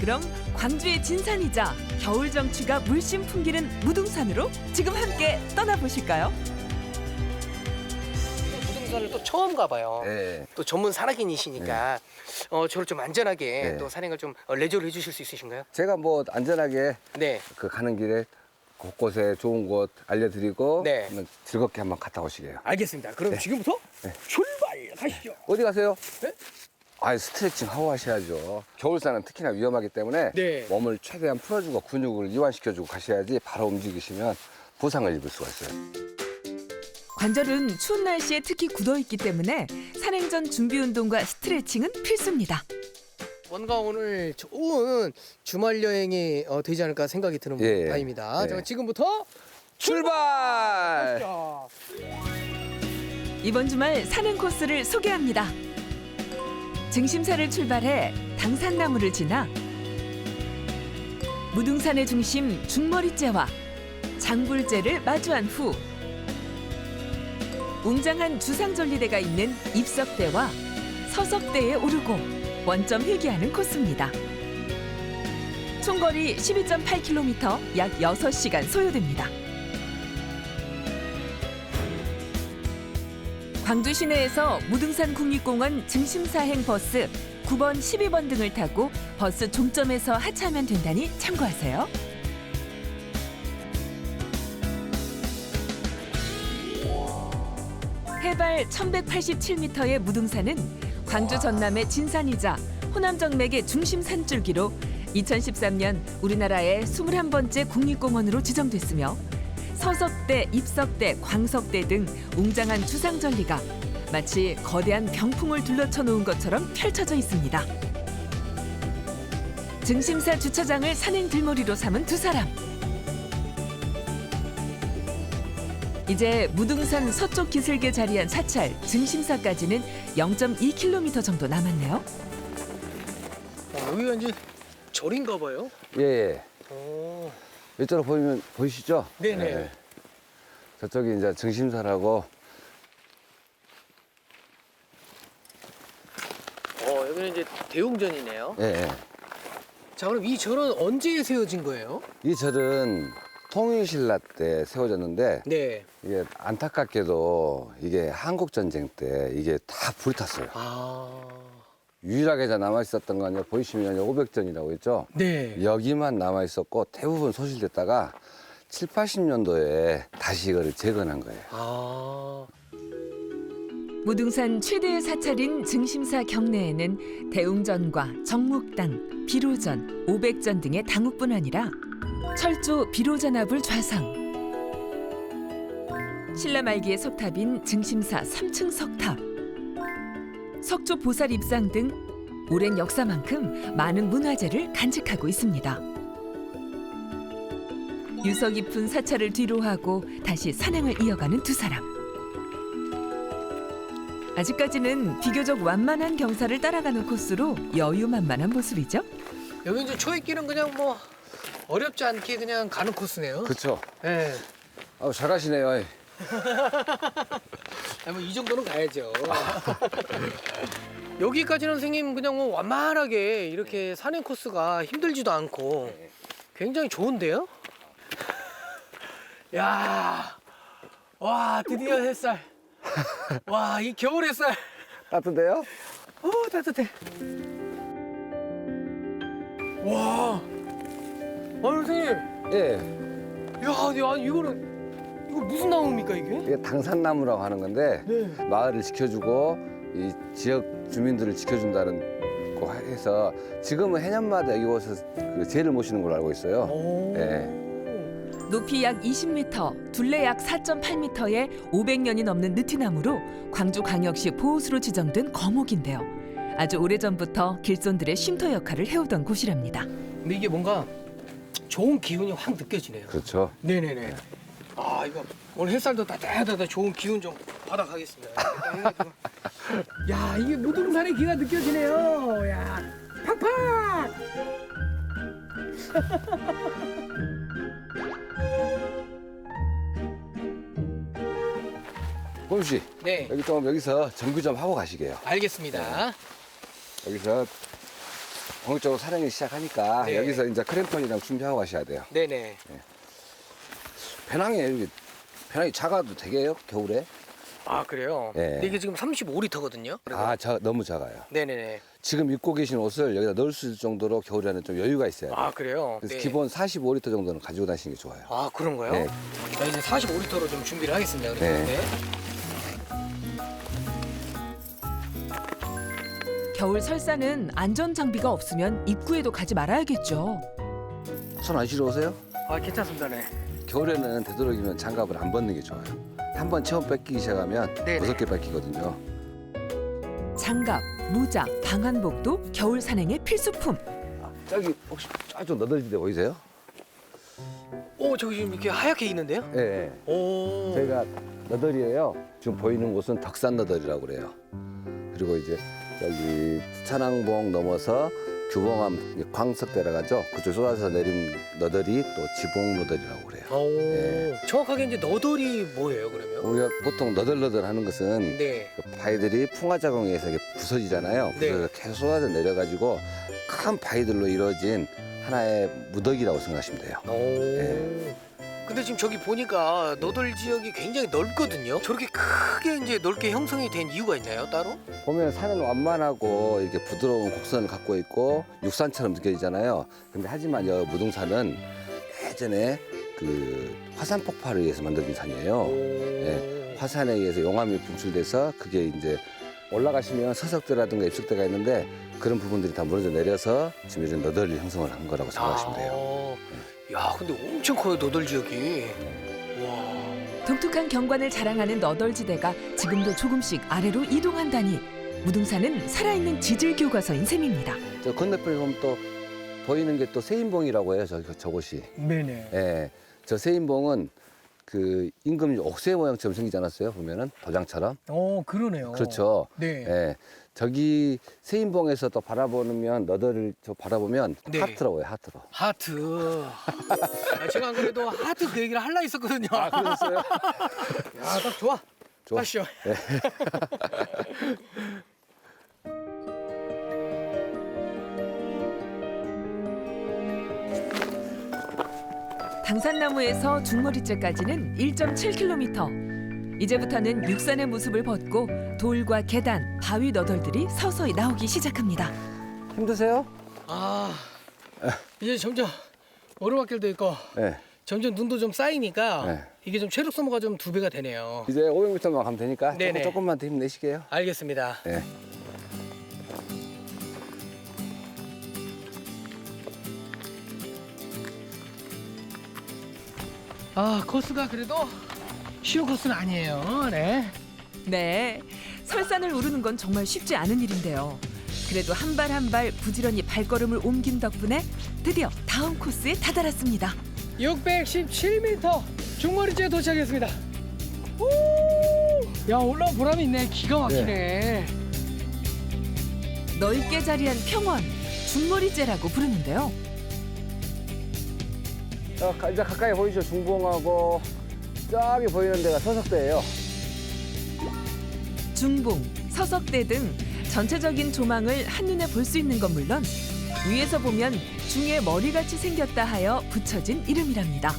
그럼 광주의 진산이자 겨울 정취가 물씬 풍기는 무등산으로 지금 함께 떠나보실까요? 무등산을 또 처음 가봐요. 네. 또 전문 산악인이시니까 어, 저를 좀 안전하게 네. 또 산행을 좀 어, 레저를 해주실 수 있으신가요? 제가 뭐 안전하게 네. 그 가는 길에 곳곳에 좋은 곳 알려드리고 네. 한번 즐겁게 한번 갔다 오시게요. 알겠습니다. 그럼 지금부터 출발 가시죠. 어디 가세요? 네? 아, 스트레칭 하고 하셔야죠. 겨울산은 특히나 위험하기 때문에 네. 몸을 최대한 풀어주고 근육을 이완시켜주고 가셔야지 바로 움직이시면 부상을 입을 수가 있어요. 관절은 추운 날씨에 특히 굳어있기 때문에 산행 전 준비 운동과 스트레칭은 필수입니다. 뭔가 오늘 좋은 주말 여행이 어, 되지 않을까 생각이 드는 예. 바입니다. 예. 자, 지금부터 출발! 자, 이번 주말 산행 코스를 소개합니다. 증심사를 출발해 당산나무를 지나 무등산의 중심 중머리째와 장불째를 마주한 후 웅장한 주상절리대가 있는 입석대와 서석대에 오르고 원점 회귀하는 코스입니다. 총거리 12.8km 약 6시간 소요됩니다. 광주 시내에서 무등산 국립공원 증심사행 버스 9번, 12번 등을 타고 버스 종점에서 하차하면 된다니 참고하세요. 해발 1187m의 무등산은 광주 전남의 진산이자 호남 정맥의 중심 산줄기로 2013년 우리나라의 21번째 국립공원으로 지정됐으며 서석대, 입석대, 광석대 등 웅장한 주상절리가 마치 거대한 병풍을 둘러쳐 놓은 것처럼 펼쳐져 있습니다. 증심사 주차장을 산행 들머리로 삼은 두 사람. 이제 무등산 서쪽 기슭에 자리한 사찰 증심사까지는 0.2km 정도 남았네요. 어, 여기가 이제 절인가 봐요. 예, 예. 오. 이쪽으로 보이면 보이시죠? 네네. 예. 저쪽이 이제 정심사라고 어, 여기는 이제 대웅전이네요. 예, 예. 자, 그럼 이 절은 언제 세워진 거예요? 이 절은 통일신라 때 세워졌는데 네. 이게 안타깝게도 이게 한국 전쟁 때 이게 다 불이 탔어요. 아. 유일하게 다 남아 있었던 거는 보이시면 500전이라고 있죠. 네. 여기만 남아 있었고 대부분 소실됐다가 7, 80년도에 다시 이거를 재건한 거예요. 아. 무등산 최대의 사찰인 증심사 경내에는 대웅전과 정묵당, 비로전, 오백전 등의 당국뿐 아니라 철조 비로전합을 좌상, 신라 말기의 석탑인 증심사 3층 석탑, 석조 보살 입상 등 오랜 역사만큼 많은 문화재를 간직하고 있습니다. 유서 깊은 사찰을 뒤로 하고 다시 산행을 이어가는 두 사람. 아직까지는 비교적 완만한 경사를 따라가는 코스로 여유만만한 모습이죠. 여기 이제 초입길은 그냥 뭐 어렵지 않게 그냥 가는 코스네요. 그렇죠. 네. 아우 잘하시네요. 아 니 뭐이 정도는 가야죠. 여기까지는 선생님 그냥 뭐 완만하게 이렇게 산행 코스가 힘들지도 않고 굉장히 좋은데요? 야, 와 드디어 햇살. 와 이 겨울 햇살. 따뜻해요? 어 따뜻해. 와, 아니 선생님, 예. 야, 야 이거는 이거 무슨 나무입니까 이게? 이게 당산나무라고 하는 건데 네. 마을을 지켜주고 이 지역 주민들을 지켜준다는 거 해서 지금은 해년마다 이곳에서 그 제를 모시는 걸로 알고 있어요. 오. 예. 높이 약 20m, 둘레 약 4.8m의 500년이 넘는 느티나무로 광주광역시 보호수로 지정된 거목인데요. 아주 오래전부터 길손들의 쉼터 역할을 해오던 곳이랍니다. 근데 이게 뭔가 좋은 기운이 확 느껴지네요. 그렇죠. 네네네. 아 이거 오늘 햇살도 따뜻하다 좋은 기운 좀 받아 가겠습니다. 일단 해가지고. 야 이게 무등산의 기가 느껴지네요. 야 팍팍. 꼼 씨, 네 여기 좀 여기서 정비 좀 하고 가시게요. 알겠습니다. 여기서 본격적으로 사랑이 시작하니까 네. 여기서 이제 크램펀이랑 준비하고 가셔야 돼요. 네네. 배낭이 이게 배낭이 작아도 되게요 겨울에? 아 그래요? 예. 근데 이게 지금 35리터거든요. 아, 자, 너무 작아요. 네네네. 지금 입고 계신 옷을 여기다 넣을 수 있을 정도로 겨울에는 좀 여유가 있어야 돼요. 아 그래요? 그래서 네. 기본 45리터 정도는 가지고 다니시는 게 좋아요. 아 그런가요? 네. 자 이제 45리터로 좀 준비를 하겠습니다. 그러면. 네. 네. 겨울 설사는 안전 장비가 없으면 입구에도 가지 말아야겠죠. 손 안 시려우세요? 아 괜찮습니다. 네. 겨울에는 되도록이면 장갑을 안 벗는 게 좋아요. 한 번 체온 뺏기기 시작하면 네네. 무섭게 뺏기거든요. 장갑, 모자, 방한복도 겨울 산행의 필수품. 저기 혹시 저쪽 너덜지대 보이세요? 오 저기 지금 이렇게 하얗게 있는데요? 예. 네. 오. 저희가 너덜이에요. 지금 보이는 곳은 덕산 너덜이라고 그래요. 그리고 이제 저기 천왕봉 넘어서 규봉암 광석대라 가죠. 그쪽 쏟아서 내린 너덜이 또 지봉 너덜이라고 그래요. 오. 네. 정확하게 이제 너덜이 뭐예요 그러면? 우리가 보통 너덜너덜 하는 것은 네. 그 바위들이 풍화작용에 의해서 이게 부서지잖아요. 네. 부서져 계속 쏟아져 내려가지고 큰 바위들로 이루어진 하나의 무더기라고 생각하시면 돼요. 오. 네. 근데 지금 저기 보니까 너덜 지역이 굉장히 넓거든요. 저렇게 크게 이제 넓게 형성이 된 이유가 있나요 따로? 보면 산은 완만하고 이렇게 부드러운 곡선을 갖고 있고 육산처럼 느껴지잖아요. 근데 하지만 여 무등산은 예전에 그 화산 폭발에 의해서 만들어진 산이에요. 네. 화산에 의해서 용암이 분출돼서 그게 이제 올라가시면 서석대라든가 입석대가 있는데 그런 부분들이 다 무너져 내려서 지금 이런 너덜 형성을 한 거라고 생각하시면 돼요. 아, 야, 근데 엄청 커요 너덜 지역이. 와. 독특한 경관을 자랑하는 너덜지대가 지금도 조금씩 아래로 이동한다니 무등산은 살아있는 지질 교과서인 셈입니다. 저 건너편에 보면 또 보이는 게 또 세인봉이라고 해요. 저, 저곳이. 네네. 예. 저 세인봉은 그 임금 옥새 모양처럼 생기지 않았어요? 보면은 도장처럼. 어, 그러네요. 그렇죠. 네. 예. 저기 세인봉에서 또 바라보면 너덜을 저 바라보면 네. 하트라고 해요. 하트로. 하트. 아, 제가 안 그래도 하트 그 얘기를 할라 했었거든요. 아, 그러셨어요? 야, 딱 좋아. 좋아. 가시죠. 당산나무에서 중머리째까지는 1.7km. 이제부터는 육산의 모습을 벗고 돌과 계단, 바위 너덜들이 서서히 나오기 시작합니다. 힘드세요? 아, 이제 점점 오르막길도 있고 예. 점점 눈도 좀 쌓이니까 네. 이게 좀 체력 소모가 좀 두 배가 되네요. 이제 500m만 가면 되니까 네네. 조금, 조금만 더 힘내시게요. 알겠습니다. 예. 아, 코스가 그래도 쉬운 코스는 아니에요. 네. 네, 설산을 오르는 건 정말 쉽지 않은 일인데요. 그래도 한 발 한 발 부지런히 발걸음을 옮긴 덕분에 드디어 다음 코스에 다다랐습니다. 617m 중머리째 도착했습니다. 오! 야 올라온 보람이 있네. 기가 막히네. 넓게 자리한 평원, 중머리째라고 부르는데요. 어, 가- 이제 가까이 보이죠? 중봉하고 저기 보이는 데가 서석대예요. 중봉, 서석대 등 전체적인 조망을 한눈에 볼 수 있는 건 물론 위에서 보면 중에 머리같이 생겼다 하여 붙여진 이름이랍니다.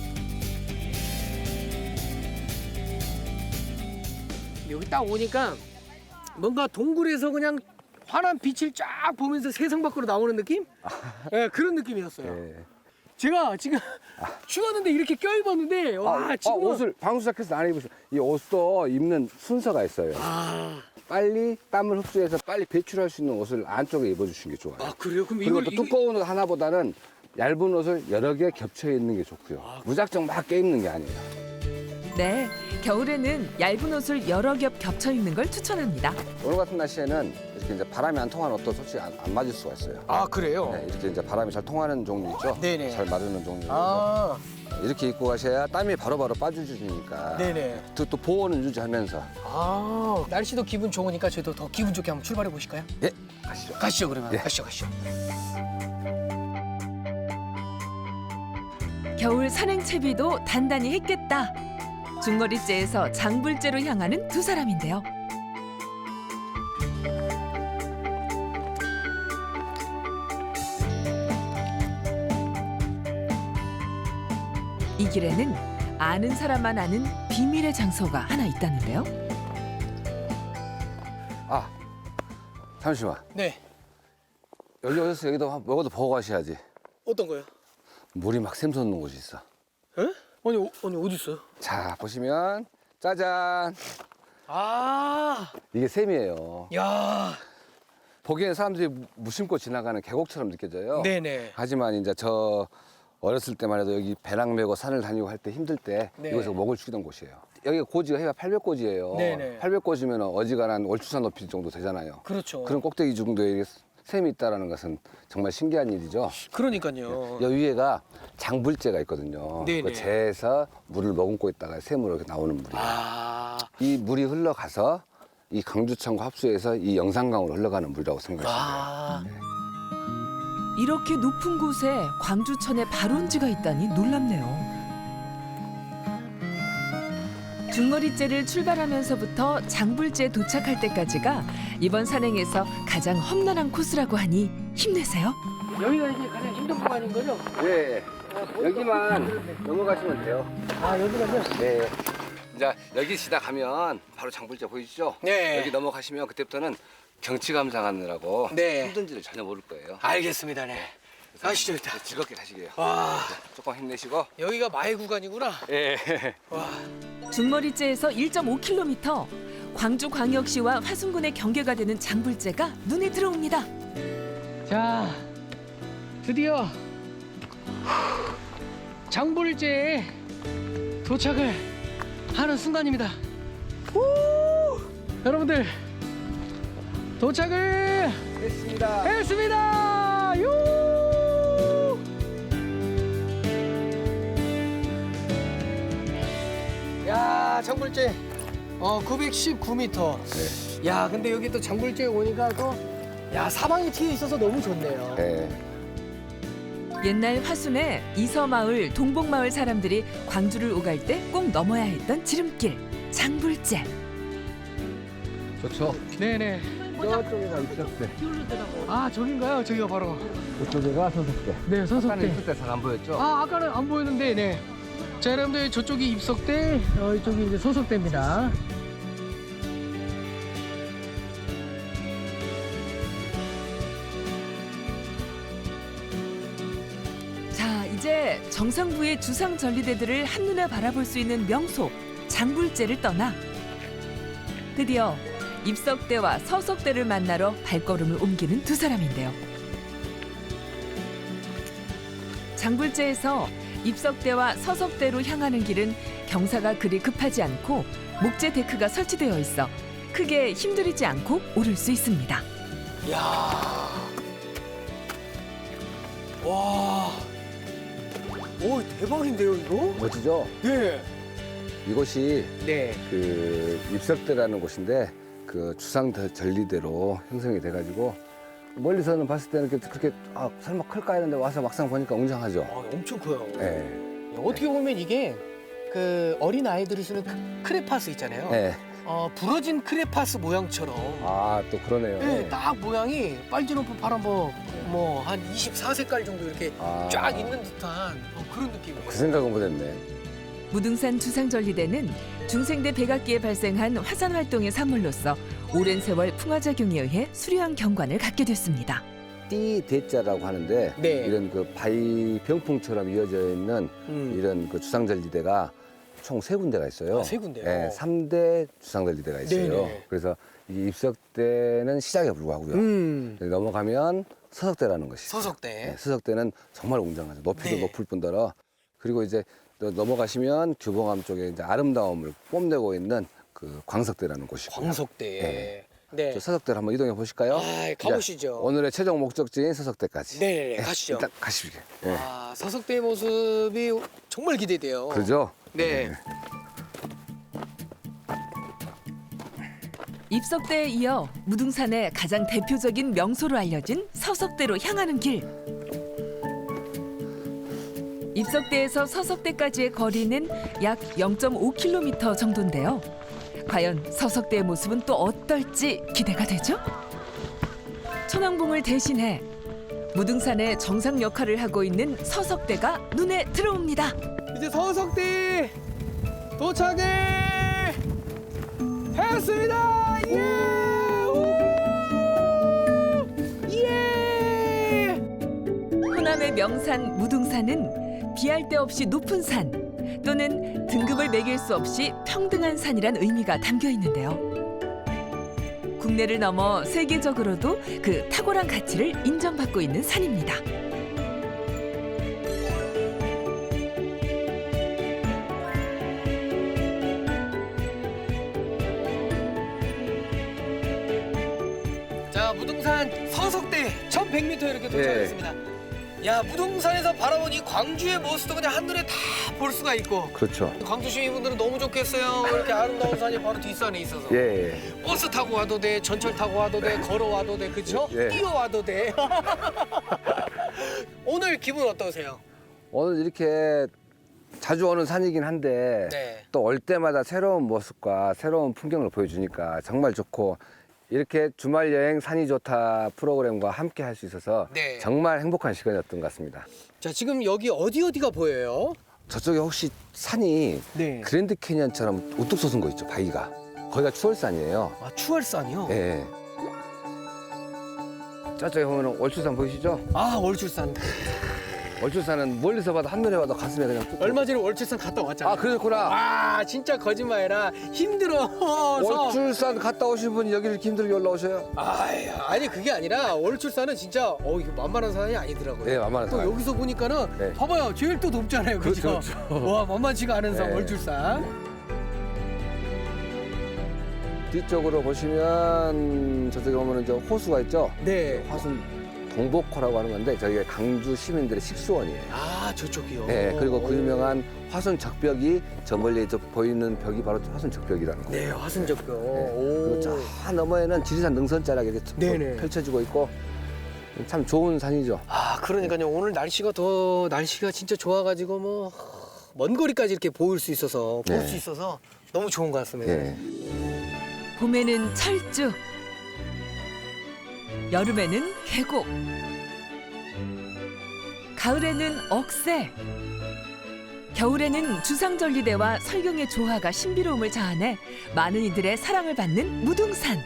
여기 딱 오니까 뭔가 동굴에서 그냥 환한 빛을 쫙 보면서 세상 밖으로 나오는 느낌? 예, 그런 느낌이었어요. 예. 제가 지금 추웠는데 이렇게 껴입었는데 와 아, 지금 어, 옷을 방수작해서 안 입으세요. 이 옷도 입는 순서가 있어요. 아, 빨리 땀을 흡수해서 빨리 배출할 수 있는 옷을 안쪽에 입어주시는 게 좋아요. 아 그래요? 그럼 그리고 이걸 또 이거- 두꺼운 옷 하나보다는 얇은 옷을 여러 개 겹쳐 입는 게 좋고요. 아. 무작정 막 껴입는 게 아니에요. 네, 겨울에는 얇은 옷을 여러 겹 겹쳐 입는 걸 추천합니다. 오늘 같은 날씨에는 이렇게 이제 바람이 안 통하는 옷도 솔직히 안, 안 맞을 수가 있어요. 아 그래요? 네, 이렇게 이제 바람이 잘 통하는 종류 있죠? 네네. 잘 마르는 종류. 아 이렇게 입고 가셔야 땀이 바로바로 빠져주니까. 네네. 또, 또 보온을 유지하면서. 아 날씨도 기분 좋으니까 저희도 더 기분 좋게 한번 출발해 보실까요? 예, 가시죠. 가시죠 그러면 예. 가시죠 가시죠. 겨울 산행 채비도 단단히 했겠다. 중거리째에서 장불째로 향하는 두 사람인데요. 이 길에는 아는 사람만 아는 비밀의 장소가 하나 있다는데요. 아, 잠시만. 네. 여기 오셔서 여기도 먹어도 보고 가셔야지. 어떤 거요? 물이 막 샘솟는 곳이 있어. 에? 아니, 어, 아니 어디 있어요? 자 보시면 짜잔 아, 이게 샘이에요 야, 보기엔 사람들이 무- 무심코 지나가는 계곡처럼 느껴져요 네네. 하지만 이제 저 어렸을 때만 해도 여기 배낭 메고 산을 다니고 할 때 힘들 때 네. 이곳에서 목을 죽이던 곳이에요 여기가 고지가 해가 800고지예요 네네. 800고지면 어지간한 월추산 높이 정도 되잖아요 그렇죠. 그런 꼭대기 정도에 샘이 있다는 것은 정말 신기한 일이죠 그러니까요. 여 위에가 장불재가 있거든요. 네네. 그 재에서 물을 머금고 있다가 샘으로 이렇게 나오는 물이에요. 아, 이 물이 흘러가서 이 강주천과 합수해서 이 영산강으로 흘러가는 물이라고 생각하시면 아, 이렇게 높은 곳에 광주천에 발원지가 있다니 놀랍네요. 중머리째를 출발하면서부터 장불째 도착할 때까지가 이번 산행에서 가장 험난한 코스라고 하니 힘내세요. 여기가 이제 가장 힘든 구간인 거죠? 네. 여기만 넘어가시면 돼요. 아, 여기가요? 네. 이제 여기 지나가면 바로 장불재 보이시죠? 네. 여기 넘어가시면 그때부터는 경치 감상하느라고 네. 힘든지를 전혀 모를 거예요. 알겠습니다, 네. 가시죠, 일단. 즐겁게 가시게요. 와, 조금 힘내시고. 여기가 마의 구간이구나. 예. 와, 중머리째에서 1.5km, 광주광역시와 화순군의 경계가 되는 장불재가 눈에 들어옵니다. 자, 드디어 장불제에 도착을 하는 순간입니다. 우! 여러분들 도착을. 했습니다. 야, 장불제 어 919m. 네. 야, 근데 여기 또 장불제에 오니까 또 야, 사방이 트여 있어서 너무 좋네요. 네. 옛날 화순에 이서마을, 동복마을 사람들이 광주를 오갈 때 꼭 넘어야 했던 지름길, 장불재. 좋죠. 네네. 저쪽에가 입석대. 아 저긴가요? 저기가 바로 저쪽에가 서석대. 네 아까는 서석대. 있을 때 잘 안 보였죠? 아 아까는 안 보였는데 네. 자 여러분들 저쪽이 입석대, 어, 이쪽이 이제 소속대입니다. 자, 이제 정상부의 주상 전리대들을 한눈에 바라볼 수 있는 명소 장불재를 떠나 드디어 입석대와 서석대를 만나러 발걸음을 옮기는 두 사람인데요. 장불재에서 입석대와 서석대로 향하는 길은 경사가 그리 급하지 않고 목재 데크가 설치되어 있어 크게 힘들이지 않고 오를 수 있습니다. 야, 와, 오 대박인데요 이거? 멋지죠? 네, 이곳이 네. 그 입석대라는 곳인데 그 주상 더- 전리대로 형성이 돼가지고 멀리서는 봤을 때는 그렇게 아 설마 클까 했는데 와서 막상 보니까 웅장하죠. 아 엄청 커요. 예. 어떻게 보면 이게 그 어린 아이들이 쓰는 크- 크레파스 있잖아요. 예. 어 부러진 크레파스 모양처럼. 아 또 그러네요. 네, 딱 모양이 빨주노프 파란 뭐한 24색깔 정도 이렇게 아, 쫙 있는 듯한 어, 그런 느낌이에요. 그 생각은 못했네. 무등산 주상전리대는 중생대 백악기에 발생한 화산 활동의 산물로서 오랜 세월 풍화작용에 의해 수려한 경관을 갖게 됐습니다. 띠 대자라고 하는데 네. 이런 그 바위 병풍처럼 이어져 있는 음. 이런 그 주상전리대가 총 세 군데가 있어요. 아, 세 군데요? 예, 3대 주상전리대가 있어요. 네네. 그래서 이 입석대는 시작에 불과하고요. 음. 넘어가면 서석대라는 것이 있어요. 서석대. 네, 서석대는 정말 웅장하죠. 높이도 네. 높을 뿐더러 그리고 이제 또 넘어가시면 규봉암 쪽에 이제 아름다움을 뽐내고 있는 그 광석대라는 곳이고요. 광석대. 네. 네. 저 서석대를 한번 이동해 보실까요? 아, 가보시죠. 이제 오늘의 최종 목적지인 서석대까지. 네네네, 가시죠. 일단 가시게. 예. 아, 서석대의 모습이 정말 기대돼요. 그러죠? 네. 입석대에 이어 무등산의 가장 대표적인 명소로 알려진 서석대로 향하는 길. 입석대에서 서석대까지의 거리는 약 0.5km 정도인데요. 과연 서석대의 모습은 또 어떨지 기대가 되죠? 천왕봉을 대신해 무등산의 정상 역할을 하고 있는 서석대가 눈에 들어옵니다. 이제 서석대 도착을 했습니다. 예! 우! 예! 호남의 명산 무등산은 비할 데 없이 높은 산 또는 등급을 매길 수 없이 평등한 산이란 의미가 담겨 있는데요. 국내를 넘어 세계적으로도 그 탁월한 가치를 인정받고 있는 산입니다. 자 무등산 서석대 1100m 이렇게 도착했습니다. 야 무등산에서 바라보니 광주의 모습도 그냥 한눈에 다 볼 수가 있고 그렇죠. 광주 시민분들은 너무 좋겠어요. 이렇게 아름다운 산이 바로 뒷산에 있어서 예, 예. 버스 타고 와도 돼, 전철 타고 와도 돼, 걸어 와도 돼, 그쵸? 예. 뛰어 와도 돼. 오늘 기분 어떠세요? 오늘 이렇게 자주 오는 산이긴 한데 네. 또 올 때마다 새로운 모습과 새로운 풍경을 보여주니까 정말 좋고 이렇게 주말 여행 산이 좋다 프로그램과 함께 할 수 있어서 네. 정말 행복한 시간이었던 것 같습니다. 자, 지금 여기 어디 어디가 보여요? 저쪽에 혹시 산이 네. 그랜드 캐니언처럼 우뚝 솟은 거 있죠 바위가 거기가 추월산이에요. 아, 추월산이요? 예. 저쪽에 보면 월출산 보이시죠? 아, 월출산. 월출산은 멀리서 봐도 한눈에 봐도 가슴에 그냥 뚝. 얼마 전에 월출산 갔다 왔잖아요. 아 그러셨구나. 와, 진짜 거짓말이라 힘들어서. 월출산 갔다 오신 분이 여기 이렇게 힘들게 올라오셔요? 아유, 아니 그게 아니라 월출산은 진짜 어 이거 만만한 산이 아니더라고요. 네, 만만한 또 산. 여기서 보니까는 네. 봐봐요, 제일 또 높잖아요? 그렇죠, 그렇죠. 와, 만만치가 않은 산 네. 월출산. 뒤쪽으로 보시면 저쪽에 보면 저 호수가 있죠? 네. 화순 동복호라고 하는 건데 저희가 강주 시민들의 식수원이에요. 아, 저쪽이요. 네, 그리고 그 유명한 화순 적벽이 저 멀리 저 보이는 벽이 바로 화순 적벽이라는 거예요. 네, 화순적교. 네. 오. 그리고 저 너머에는 지리산 능선자락이 이렇게 쭉 네네. 펼쳐지고 있고 참 좋은 산이죠. 아, 그러니까요. 오늘 날씨가 더 날씨가 진짜 좋아가지고 뭐 먼 거리까지 이렇게 보일 수 있어서 볼 네. 수 있어서 너무 좋은 것 같습니다. 예. 봄에는 철쭉, 여름에는 계곡, 가을에는 억새, 겨울에는 주상절리대와 설경의 조화가 신비로움을 자아내 많은 이들의 사랑을 받는 무등산.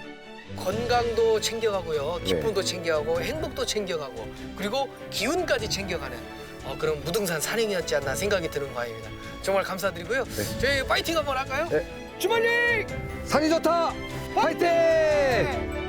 건강도 챙겨가고요, 기쁨도 네. 챙겨가고 행복도 챙겨가고 그리고 기운까지 챙겨가는 어, 그런 무등산 산행이었지 않나 생각이 드는 바입니다. 정말 감사드리고요. 네. 저희 파이팅 한번 할까요? 네. 주말리 산이 좋다! 화이팅!